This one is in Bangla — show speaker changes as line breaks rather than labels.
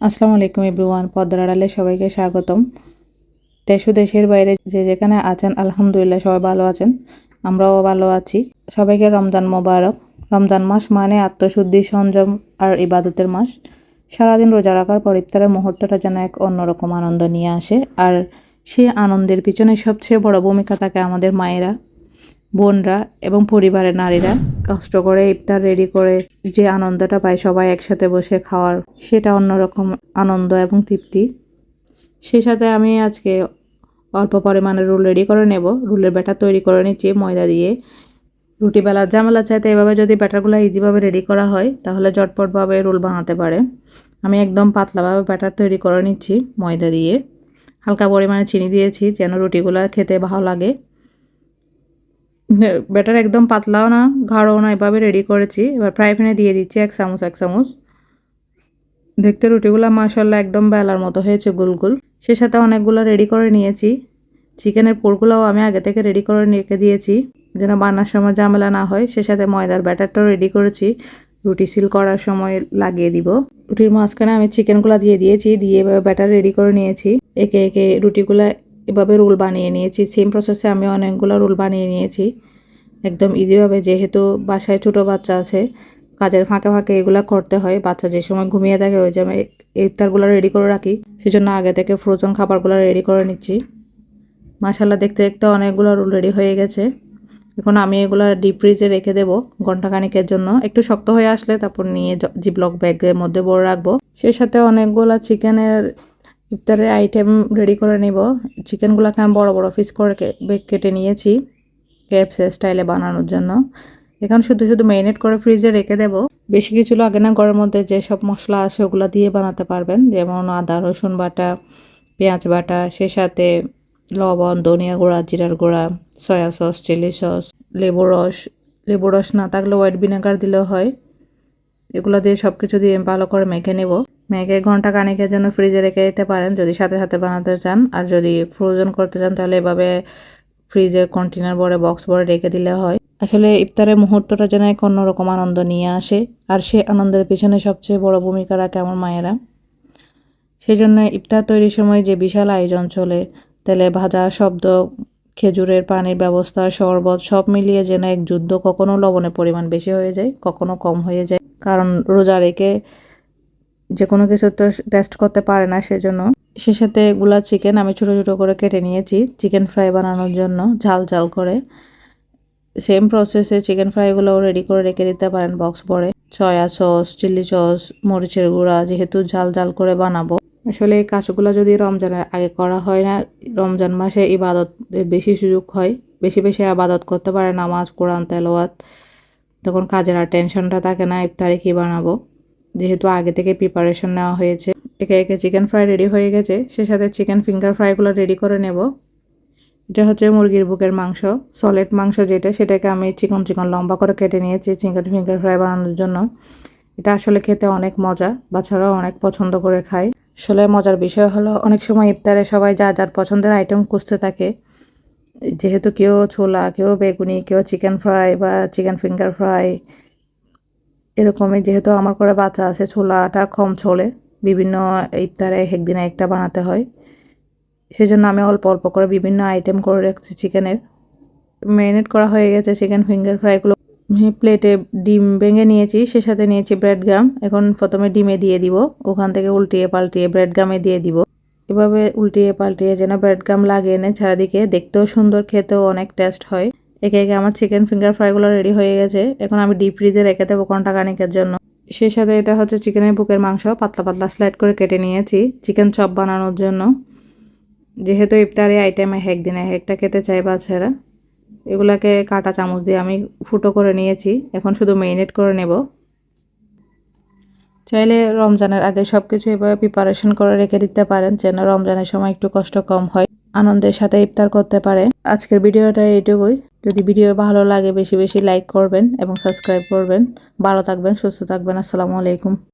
আসসালামু আলাইকুম এভরিওয়ান, পদ্মার আড়ালে সবাইকে স্বাগতম। দেশ ও দেশের বাইরে যে যেখানে আছেন, আলহামদুলিল্লাহ সবাই ভালো আছেন, আমরাও ভালো আছি। সবাইকে রমজান মোবারক। রমজান মাস মানে আত্মশুদ্ধি, সংযম আর ইবাদতের মাস। সারাদিন রোজা রাখার পর ইফতারের মুহূর্তটা যেন এক অন্যরকম আনন্দ নিয়ে আসে। আর সে আনন্দের পিছনে সবচেয়ে বড় ভূমিকা থাকে আমাদের মায়েরা। বোনরা এবং পরিবারের নারীরা কষ্ট করে ইফতার রেডি করে যে আনন্দটা পায় সবাই একসাথে বসে খাওয়ার, সেটা অন্যরকম আনন্দ এবং তৃপ্তি। সেই সাথে আমি আজকে অল্প পরিমাণে রুল রেডি করে নেব। রুলের ব্যাটার তৈরি করে নিচ্ছি ময়দা দিয়ে। রুটি বেলার ঝামেলা চাইতে এভাবে যদি ব্যাটারগুলো ইজিভাবে রেডি করা হয়, তাহলে ঝটপটভাবে রোল বানাতে পারে। আমি একদম পাতলাভাবে ব্যাটার তৈরি করে নিচ্ছি ময়দা দিয়ে। হালকা পরিমাণে চিনি দিয়েছি যেন রুটিগুলো খেতে ভালো লাগে। ব্যাটার একদম পাতলাও না, ঘাড়ও না, এভাবে রেডি করেছি। এবার ফ্রাই প্যানে দিয়ে দিচ্ছি এক চামচ এক চামচ। দেখতে রুটিগুলো মাসাল্লাহ একদম বেলার মতো হয়েছে, গুল গুল। সে সাথে অনেকগুলো রেডি করে নিয়েছি। চিকেনের পোরগুলোও আমি আগে থেকে রেডি করে রেখে দিয়েছি, যেন বান্নার সময় ঝামেলা না হয়। সে সাথে ময়দার ব্যাটারটাও রেডি করেছি। রুটি সিল করার সময় লাগিয়ে দিব। রুটির মাঝখানে আমি চিকেনগুলো দিয়ে দিয়েছি, দিয়ে ব্যাটার রেডি করে নিয়েছি। একে একে রুটিগুলো এভাবে রোল বানিয়ে নিয়েছি। সেম প্রসেসে আমি অনেকগুলো রোল বানিয়ে নিয়েছি। একদম ইজিভাবে যেহেতু বাসায় ছোটো বাচ্চা আছে, কাজের ফাঁকে ফাঁকে এগুলো করতে হয়। বাচ্চা যে সময় ঘুমিয়ে থাকে, ওই যে আমি ইফতারগুলো রেডি করে রাখি, সেজন্য আগে থেকে ফ্রোজন খাবারগুলো রেডি করে নিচ্ছি। মাসাল্লাহ দেখতে দেখতে অনেকগুলো রোল রেডি হয়ে গেছে। এখন আমি এগুলো ডিপ ফ্রিজে রেখে দেবো ঘন্টাখানিকের জন্য। একটু শক্ত হয়ে আসলে তারপর নিয়ে জিপলক ব্যাগের মধ্যে বড় রাখব। সেই সাথে অনেকগুলো চিকেনের ইফতারের আইটেম রেডি করে নিব। চিকেনগুলোকে আমি বড় বড় পিস করে কেটে নিয়েছি কেএফসি স্টাইলে বানানোর জন্য। এখন শুধু শুধু ম্যারিনেট করে ফ্রিজে রেখে দেব। বেশি কিছু লাগে না, ঘরের মধ্যে যেসব মশলা আছে ওগুলো দিয়ে বানাতে পারবেন। যেমন আদা, রসুন বাটা, পেঁয়াজ বাটা সে সাথে লবণ, ধনিয়া গুঁড়া, জিরার গুঁড়া সয়া সস চিলি সস লেবু রস লেবু রস না থাকলে হোয়াইট ভিনেগার দিলেও হয়। এগুলো দিয়ে সব কিছু দিয়ে ভালো করে মেখে নেব। মেখে ঘণ্টা কানিকের জন্য ফ্রিজে রেখে দিতে পারেন। যদি সাথে সাথে বানাতে চান আর যদি ফ্রোজন করতে চান, তাহলে এভাবে ফ্রিজে কন্টেনার ভরে বক্স ভরে রেখে দিলে হয়। আসলে ইফতারের মুহূর্তটা যেন এক অন্যরকম আনন্দ নিয়ে আসে। আর সে আনন্দের পিছনে সবচেয়ে বড় ভূমিকা রাখে আমার মায়েরা? সেই জন্য ইফতার তৈরির সময় যে বিশাল আয়োজন চলে, তেলে ভাজা, শব্দ, খেজুরের পানির ব্যবস্থা, শরবত, সব মিলিয়ে যেন এক যুদ্ধ কখনো লবণের পরিমাণ বেশি হয়ে যায়, কখনো কম হয়ে যায়। কারণ রোজা রেখে যে কোনো কিছু তো টেস্ট করতে পারে না সেজন্য। সে সাথে গুলা চিকেন আমি ছোটো ছোটো করে কেটে নিয়েছি চিকেন ফ্রাই বানানোর জন্য, ঝাল ঝাল করে। সেম প্রসেসে চিকেন ফ্রাইগুলোও রেডি করে রেখে দিতে পারেন বক্স ভরে সয়া সস চিলি সস মরিচের গুঁড়া, যেহেতু ঝাল ঝাল করে বানাবো। আসলে এই কাজগুলো যদি রমজানের আগে করা হয় না, রমজান মাসে ইবাদত বেশি সুযোগ হয়। বেশি বেশি আবাদত করতে পারে নামাজ, কোরআন তেলোয়াত তখন কাজের আর টেনশনটা থাকে না, ইফতারে কী বানাবো। যেহেতু আগে থেকে প্রিপারেশন নেওয়া হয়েছে, একে একে চিকেন ফ্রাই রেডি হয়ে গেছে, সে সাথে চিকেন ফিঙ্গার ফ্রাইগুলো রেডি করে নেব। এটা হচ্ছে মুরগির বুকের মাংস সলিড মাংস যেটা, সেটাকে আমি চিকন চিকন লম্বা করে কেটে নিয়েছি চিকেন ফিঙ্গার ফ্রাই বানানোর জন্য। এটা আসলে খেতে অনেক মজা, বাচ্চারাও অনেক পছন্দ করে খায়। আসলে মজার বিষয় হলো, অনেক সময় ইফতারে সবাই যা যার পছন্দের আইটেম খুঁজতে থাকে। যেহেতু কেউ ছোলা, কেউ বেগুনি, কেউ চিকেন ফ্রাই বা চিকেন ফিঙ্গার ফ্রাই এরকমই যেহেতু আমার করে বাচ্চা আছে, ছোলাটা কম চলে বিভিন্ন ইফতারে একদিনে একটা বানাতে হয়। সেজন্য আমি অল্প অল্প করে বিভিন্ন আইটেম করে রাখছি চিকেনের। ম্যারিনেট করা হয়ে গেছে চিকেন ফিঙ্গার ফ্রাইগুলো প্লেটে ডিম ভেঙে নিয়েছি সে সাথে নিয়েছি ব্রেড গাম এখন প্রথমে ডিমে দিয়ে দিব। ওখান থেকে উল্টিয়ে পাল্টিয়ে ব্রেড গামে দিয়ে দিব। এভাবে উল্টিয়ে পাল্টিয়ে যেন ব্রেড গাম লাগিয়ে এনে চারিদিকে। দেখতেও সুন্দর, খেতেও অনেক টেস্ট হয়। একে একে আমার চিকেন ফিঙ্গার ফ্রাইগুলো রেডি হয়ে গেছে। এখন আমি ডিপ ফ্রিজে রেখে দেবো ঘণ্টা কানিকের জন্য। সেই সাথে এটা হচ্ছে চিকেনের বুকের মাংস, পাতলা পাতলা স্লাইড করে কেটে নিয়েছি চিকেন চপ বানানোর জন্য। যেহেতু ইফতারি আইটেমে হেক, দিনে হেকটা খেতে চাই বা বাচ্চারা, এগুলাকে কাটা চামচ দিয়ে আমি ফুটো করে নিয়েছি। এখন শুধু মেরিনেট করে নেব। চাইলে রমজানের আগে সব কিছু এভাবে প্রিপারেশন করে রেখে দিতে পারেন, যেন রমজানের সময় একটু কষ্ট কম হয়। আনন্দের সাথে ইফতার করতে পারে। আজকের ভিডিওটা এইটুকুই। যদি ভিডিও ভালো লাগে, বেশি বেশি লাইক করবেন এবং সাবস্ক্রাইব করবেন। ভালো থাকবেন, সুস্থ থাকবেন। আসসালামু আলাইকুম।